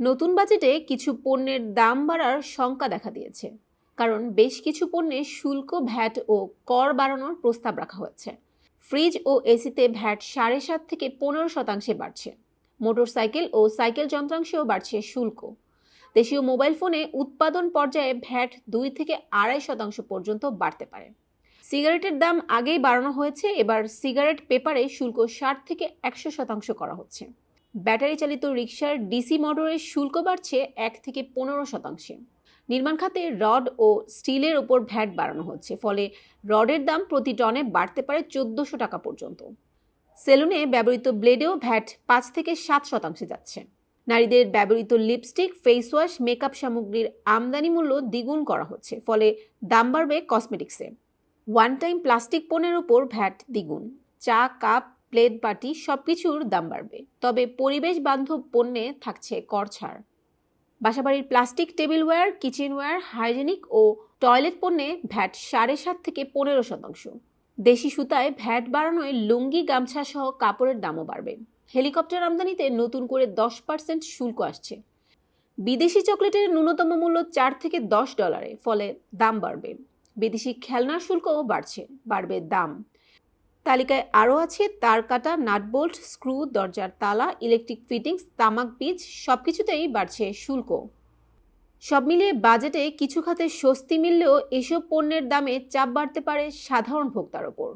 নতুন বাজেটে কিছু পণ্যের দাম বাড়ার শঙ্কা দেখা দিয়েছে। কারণ বেশ কিছু পণ্যে শুল্ক, ভ্যাট ও কর বাড়ানোর প্রস্তাব রাখা হয়েছে। ফ্রিজ ও এসিতে ভ্যাট সাড়ে সাত থেকে পনেরো শতাংশে বাড়ছে। মোটরসাইকেল ও সাইকেল যন্ত্রাংশেও বাড়ছে শুল্ক। দেশীয় মোবাইল ফোনে উৎপাদন পর্যায়ে ভ্যাট দুই থেকে আড়াই শতাংশ পর্যন্ত বাড়তে পারে। সিগারেটের দাম আগেই বাড়ানো হয়েছে, এবার সিগারেট পেপারে শুল্ক ষাট থেকে একশো শতাংশ করা হচ্ছে। ব্যাটারি চালিত রিকশার ডিসি মোটরের শুল্ক বাড়ছে এক থেকে পনেরো শতাংশে। নির্মাণ খাতে রড ও স্টিলের ওপর ভ্যাট বাড়ানো হচ্ছে, ফলে রডের দাম প্রতি টনে বাড়তে পারে চোদ্দোশো টাকা পর্যন্ত। সেলুনে ব্যবহৃত ব্লেডেও ভ্যাট পাঁচ থেকে সাত শতাংশে যাচ্ছে। নারীদের ব্যবহৃত লিপস্টিক ফেস ওয়াশ মেকআপ সামগ্রীর আমদানি মূল্য দ্বিগুণ করা হচ্ছে, ফলে দাম বাড়বে কসমেটিক্সে। ওয়ান টাইম প্লাস্টিক পণ্যের উপর ভ্যাট দ্বিগুণ। চা, কাপ প্লেট বাটি সবকিছুর দাম বাড়বে। তবে পরিবেশ বান্ধব পণ্যে থাকছে কর ছাড়। বাসাবাড়ির প্লাস্টিক টেবিলওয়্যার, কিচেনওয়্যার, হাইজেনিক ও টয়লেট পণ্যে ভ্যাট সাড়ে সাত থেকে পনেরো শতাংশ। দেশি সুতায় ভ্যাট বাড়ানোয় লুঙ্গি গামছা সহ কাপড়ের দামও বাড়বে। হেলিকপ্টার আমদানিতে নতুন করে দশ পার্সেন্ট শুল্ক আসছে। বিদেশি চকলেটের ন্যূনতম মূল্য চার থেকে দশ ডলারে, ফলে দাম বাড়বে। বিদেশি খেলনার শুল্কও বাড়ছে, বাড়বে দাম। তালিকায় আরও আছে তার কাটা নাটবোল্ট স্ক্রু, দরজার তালা, ইলেকট্রিক ফিটিংস, তামাক বীজ সব কিছুতেই বাড়ছে শুল্ক। সব মিলিয়ে বাজেটে কিছু খাতে স্বস্তি মিললেও এসব পণ্যের দামে চাপ বাড়তে পারে সাধারণ ভোক্তার ওপর।